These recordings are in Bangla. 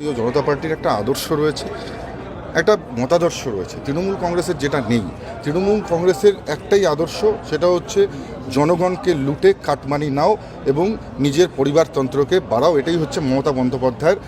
ভারতীয় জনতা পার্টির একটা আদর্শ রয়েছে, একটা মতাদর্শ রয়েছে। তৃণমূল কংগ্রেসের যেটা নেই, তৃণমূল কংগ্রেসের একটাই আদর্শ সেটা হচ্ছে জনগণকে লুটে, কাটমানি নাও এবং নিজের পরিবারতন্ত্রকে বাড়াও। এটাই হচ্ছে মমতা বন্দ্যোপাধ্যায়ের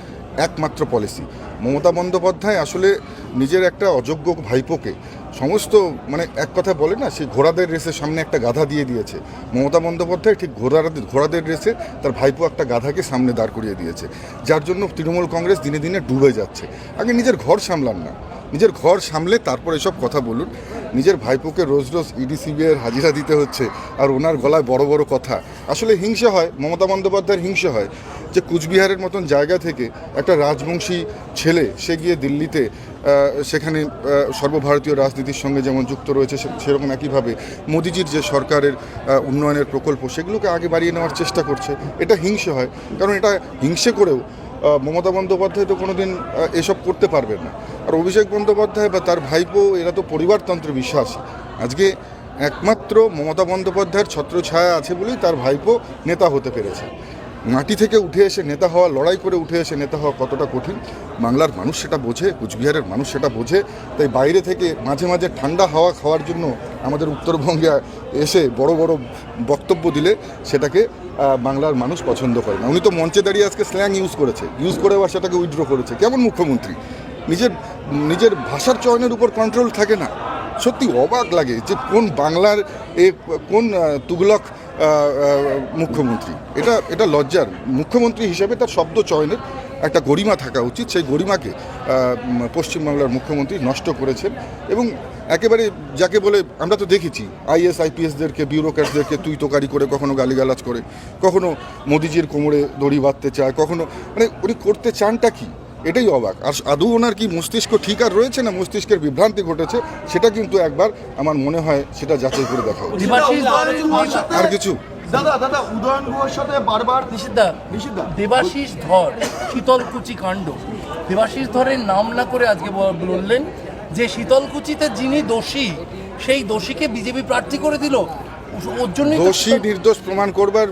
একমাত্র পলিসি মমতা বন্দ্যোপাধ্যায় আসলে নিজের একটা অযোগ্য ভাইপোকে সমস্ত মানে এক কথা বলে না সেই ঘোড়াদের রেসের সামনে একটা গাধা দিয়ে দিয়েছে। মমতা বন্দ্যোপাধ্যায় ঠিক ঘোড়াদের ঘোড়াদের রেসে তার ভাইপো একটা গাধাকে সামনে দাঁড় করিয়ে দিয়েছে। যার জন্য তৃণমূল কংগ্রেস দিনে দিনে ডুবে যাচ্ছে। আগে নিজের ঘর সামলান না। নিজের ঘর সামলে তারপর এসব কথা বলুন। নিজের ভাইপোকে রোজ রোজ ইডি সিবিআইয়ের হাজিরা দিতে হচ্ছে আর ওনার গলায় বড় বড় কথা। আসলে হিংসা হয়, মমতা বন্দ্যোপাধ্যায়ের হিংসে হয় যে কুচবিহারের মতন জায়গা থেকে একটা রাজবংশী ছেলে সে গিয়ে দিল্লিতে সেখানে সর্বভারতীয় রাজনীতির সঙ্গে যেমন যুক্ত রয়েছে সেরকম একইভাবে মোদিজির যে সরকারের উন্নয়নের প্রকল্প, সেগুলোকে আগে বাড়িয়ে নেওয়ার চেষ্টা করছে। এটা হিংসে হয়, কারণ এটা হিংসে করেও মমতা বন্দ্যোপাধ্যায় তো কোনোদিন এসব করতে পারবেন না। আর অভিষেক বন্দ্যোপাধ্যায় বা তার ভাইপো, এরা তো পরিবারতন্ত্রে বিশ্বাসী। আজকে একমাত্র মমতা বন্দ্যোপাধ্যায়ের ছত্রছায়া আছে বলেই তার ভাইপো নেতা হতে পেরেছে। মাটি থেকে উঠে এসে নেতা হওয়া, লড়াই করে উঠে এসে নেতা হওয়া কতটা কঠিন, বাংলার মানুষ সেটা বোঝে, কুচবিহারের মানুষ সেটা বোঝে। তাই বাইরে থেকে মাঝে মাঝে ঠান্ডা হাওয়া খাওয়ার জন্য আমাদের উত্তরবঙ্গে এসে বড় বড় বক্তব্য দিলে সেটাকে বাংলার মানুষ পছন্দ করে না। উনি তো মঞ্চে দাঁড়িয়ে আজকে স্ল্যাং ইউজ করেছে। ইউজ করে আবার সেটাকে উইথড্র করেছে। কেমন মুখ্যমন্ত্রী? নিজের নিজের ভাষার চয়নের উপর কন্ট্রোল থাকে না। সত্যি অবাক লাগে যে কোন বাংলার এ, কোন তুগলক মুখ্যমন্ত্রী। এটা এটা লজ্জার। মুখ্যমন্ত্রী হিসেবে তার শব্দ চয়নের একটা গরিমা থাকা উচিত। সেই গরিমাকে পশ্চিমবাংলার মুখ্যমন্ত্রী নষ্ট করেছেন এবং একেবারে যাকে বলে আমরা তো দেখেছি আইএস আইপিএসদেরকে বিউরোক্র্যাটসদেরকে তুই তোকারি করে কখনো গালিগালাজ করে কখনো মোদিজির কোমরে দড়ি বাঁধতে চায় কখনো মানে উনি করতে চানটা কি? এটাই অবাক। আর আদৌ ওনার কি মস্তিষ্ক ঠিক আর রয়েছে না মস্তিষ্কের বিভ্রান্তি ঘটেছে সেটা কিন্তু একবার আমার মনে হয় সেটা যাচাই করে দেখা আর কিছু? দাদা দাদা উদয়ন গুহর সাথে বারবার নিষিদ্ধা। নিষিদ্ধা? দেবাশিস ধর শীতলকুচি কাণ্ড। দেবাশিস ধরের নাম না করে আজকে বললেন যে শীতলকুচিতে যিনি দোষী, সেই দোষীকে বিজেপি প্রার্থী করে দিল। ওর জন্যই তো- দোষী নির্দোষ প্রমাণ করবার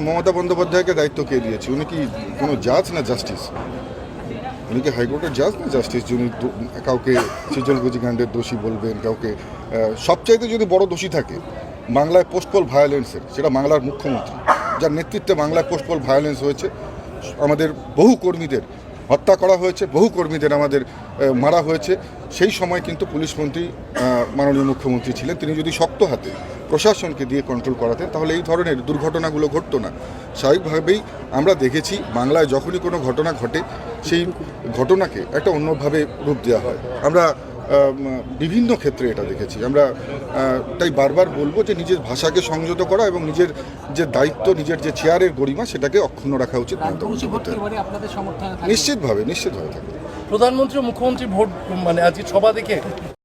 মমতা বন্দ্যোপাধ্যায়কে দায়িত্ব কে দিয়েছে? উনি কি কোনো জাজ না জাস্টিস? উনি কি হাইকোর্টের জাজ না জাস্টিস যিনি কাউকে সৃজনগুজি কাণ্ডের দোষী বলবেন, কাউকে সবচাইতে যদি বড় দোষী থাকে, বাংলায় পোস্টপল ভায়োলেন্সের, সেটা বাংলার মুখ্যমন্ত্রী, যার নেতৃত্বে বাংলায় পোস্টপল ভায়োলেন্স হয়েছে, আমাদের বহু কর্মীদের হত্যা করা হয়েছে বহু কর্মীদের আমাদের মারা হয়েছে। সেই সময় কিন্তু পুলিশ মন্ত্রী মাননীয় মুখ্যমন্ত্রী ছিলেন। তিনি যদি শক্ত হাতে প্রশাসনকে দিয়ে কন্ট্রোল করাতেন তাহলে এই ধরনের দুর্ঘটনাগুলো ঘটতো না। স্বাভাবিকভাবেই আমরা দেখেছি বাংলায় যখনই কোনো ঘটনা ঘটে সেই ঘটনাকে একটা অন্যভাবে রূপ দেওয়া হয়। আমরা আম, বিভিন্ন ক্ষেত্রে এটা দেখেছি। আমরা তাই বারবার বলব যে নিজের ভাষাকে সংযত করা এবং নিজের যে দায়িত্ব নিজের যে চেয়ারের গরিমা সেটাকে অক্ষুণ্ণ রাখা উচিত নিশ্চিতভাবে নিশ্চিতভাবে থাকবে। প্রধানমন্ত্রী মুখ্যমন্ত্রী ভোট মানে আজকে সভা দেখে